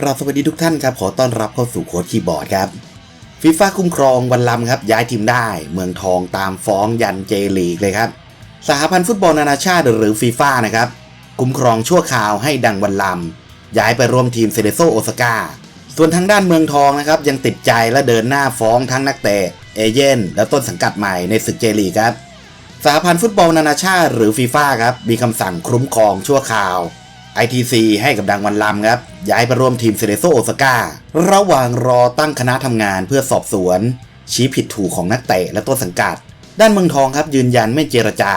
กราบสวัสดีทุกท่านครับ ขอต้อนรับเข้าสู่โค้ดคีย์บอร์ดครับฟีฟ่าคุ้มครองวันลำครับย้ายทีมได้เมืองทองตามฟ้องยันเจลีกเลยครับสหพันธ์ฟุตบอลนานาชาติหรือฟีฟ่านะครับคุ้มครองชั่วคราวให้ดังวันลำย้ายไปร่วมทีมเซเลโซโอซาก้าส่วนทางด้านเมืองทองนะครับยังติดใจและเดินหน้าฟ้องทั้งนักเตะเอเย่นและต้นสังกัดใหม่ในศึกเจลีกครับสหพันธ์ฟุตบอลนานาชาติหรือฟีฟ่าครับมีคำสั่งคุ้มครองชั่วคราว ITC ให้กับดังวันลำครับ ย้ายไปร่วมทีมเซเลโซโอซาก้าระหว่างรอตั้งคณะทำงานเพื่อสอบสวน ชี้ผิดถูกของนักเตะและต้นสังกัด ด้านเมืองทองครับยืนยันไม่เจรจา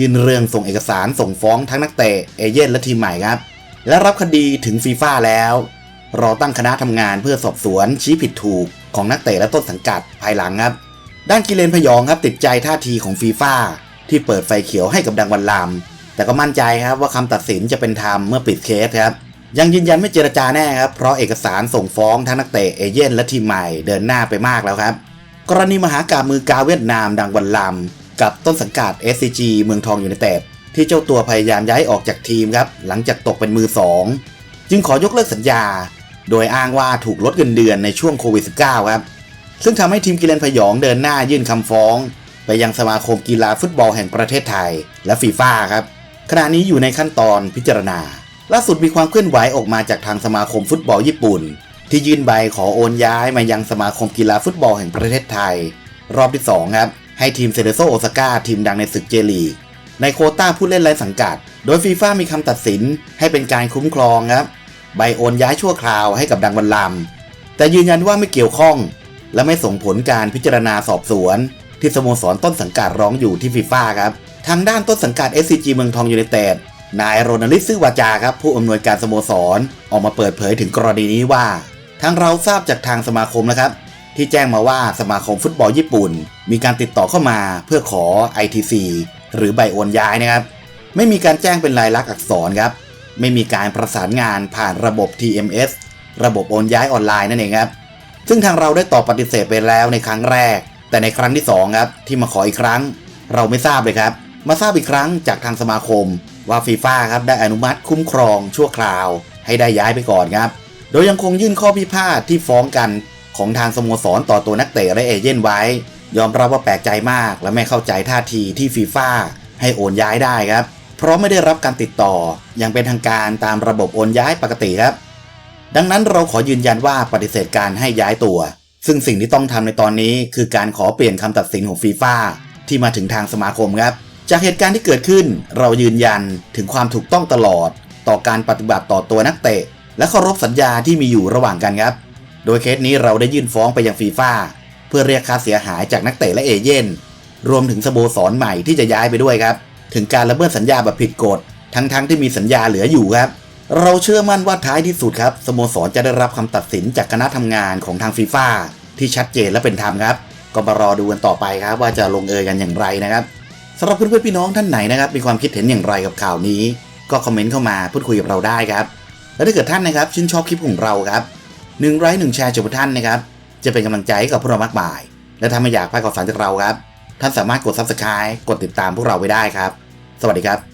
ยืนเรื่องส่งเอกสารส่งฟ้องทั้งนักเตะเอเย่นและทีมใหม่ครับ และรับคดีถึงฟีฟ่าแล้ว รอตั้งคณะทำงานเพื่อสอบสวน ชี้ผิดถูกของนักเตะและต้นสังกัดภายหลังครับ ด้านกิเลนพยองครับติดใจท่าทีของฟีฟ่าที่เปิดไฟเขียวให้กับดังวันลำ แต่ก็มั่นใจครับว่าคำตัดสินจะเป็นธรรมเมื่อปิดเคสครับ ยังยืนยันไม่เจรจาแน่ครับ เพราะเอกสารส่งฟ้องทั้งนักเตะเอเย่นและทีมใหม่เดินหน้าไปมากแล้วครับ กรณีมหากาบมือกาเวียดนามดังวันลำกับต้นสังกัด SCG เมืองทองอยูไนเต็ดที่เจ้าตัวพยายามย้ายออกจากทีมครับ หลังจากตกเป็นมือสองจึงขอยกเลิกสัญญา โดยอ้างว่าถูกลดเงินเดือนในช่วงโควิด -19 ครับ ซึ่งทำให้ทีมกิเลนพยองเดินหน้ายื่นคำฟ้อง ไปยังสมาคมกีฬาฟุตบอลแห่งประเทศไทย และฟีฟ่าครับ ขณะนี้อยู่ในขั้นตอนพิจารณา ล่าสุดมีความเคลื่อนไหวออกมาจากทางสมาคมฟุตบอลญี่ปุ่น ที่ยื่นใบขอโอนย้ายมายังสมาคมกีฬาฟุตบอลแห่งประเทศไทย รอบที่2ครับให้ทีมเซเลโซโอซาก้าทีมดังในศึกเจลีกในโคต้าผู้เล่นไร้สังกัด โดยฟีฟ่ามีคำตัดสินให้เป็นการคุ้มครองครับใบโอนย้ายชั่วคราวให้กับดังบันลำแต่ยืนยันว่าไม่เกี่ยวข้อง และไม่ส่งผลการพิจารณาสอบสวน ที่สโมสรต้นสังกัดร้องอยู่ที่ฟีฟ่าครับ ทางด้านต้นสังกัด SCG เมืองทองยูไนเต็ดนายโรนัลิซื่อวาจาครับผู้อำนวยการสโมสรออกมาเปิดเผยถึงกรณีนี้ว่าทางเราทราบจากทางสมาคมนะครับ ที่แจ้งมาว่าสมาคมฟุตบอลญี่ปุ่น มีการติดต่อเข้ามาเพื่อขอ ITC หรือใบโอนย้ายนะครับ ไม่มีการแจ้งเป็นลายลักษณ์อักษรครับ ไม่มีการประสานงานผ่านระบบ TMS ระบบโอนย้ายออนไลน์นั่นเองครับ ซึ่งทางเราได้ตอบปฏิเสธไปแล้วในครั้งแรก แต่ในครั้งที่2ครับที่มาขออีกครั้ง เราไม่ทราบเลยครับ มาทราบอีกครั้งจากทางสมาคม ว่าฟีฟ่าครับได้อนุมัติคุ้มครองชั่วคราว ให้ได้ย้ายไปก่อนครับ โดยยังคงยื่นข้อพิพาทที่ฟ้องกันของทางสโมสรต่อตัวนักเตะและเอเย่นไว้ ยอมรับว่าแปลกใจมากและไม่เข้าใจท่าทีที่ฟีฟ่าให้โอนย้ายได้ครับ เพราะไม่ได้รับการติดต่ออย่างเป็นทางการตามระบบโอนย้ายปกติครับ ดังนั้นเราขอยืนยันว่าปฏิเสธการให้ย้ายตัว ซึ่งสิ่งที่ต้องทำในตอนนี้คือการขอเปลี่ยนคำตัดสินของฟีฟ่าที่มาถึงทางสมาคมครับ จากเหตุการณ์ที่เกิดขึ้น เรายืนยันถึงความถูกต้องตลอด ต่อการปฏิบัติต่อตัวนักเตะ และเคารพสัญญาที่มีอยู่ระหว่างกันครับ โดยเคสนี้เราได้ยื่นฟ้องไปยังฟีฟ่าเพื่อเรียกค่าเสียหายจากนักเตะและเอเย่นรวมถึงสโมสรใหม่ที่จะย้ายไปด้วยครับ ถึงการละเมิดสัญญาแบบผิดกฎ ทั้งๆทที่มีสัญญาเหลืออยู่ครับ เราเชื่อมั่นว่าท้ายที่สุดครับสโมสรจะได้รับคำตัดสินจากคณะทำงานของทางฟีฟ่าที่ชัดเจนและเป็นธรรมครับ ก็มารอดูกันต่อไปครับว่าจะลงเอยกันอย่างไรนะครับ สำหรับเพื่อนๆพี่น้องท่านไหนนะครับมีความคิดเห็นอย่างไรกับข่าวนี้ ก็คอมเมนต์เข้ามาพูดคุยกับเราได้ครับ และถ้าเกิดท่านนะครับชื่นชอบคลิปของเราครับหนึ่งไลค์หนึ่งแชร์จากท่านนะครับ จะเป็นกำลังใจให้กับพวกเรามากมาย และถ้าไม่อยากพลาดข่าวสารจากเราครับ ท่านสามารถกด subscribe กดติดตามพวกเราไว้ได้ครับ สวัสดีครับ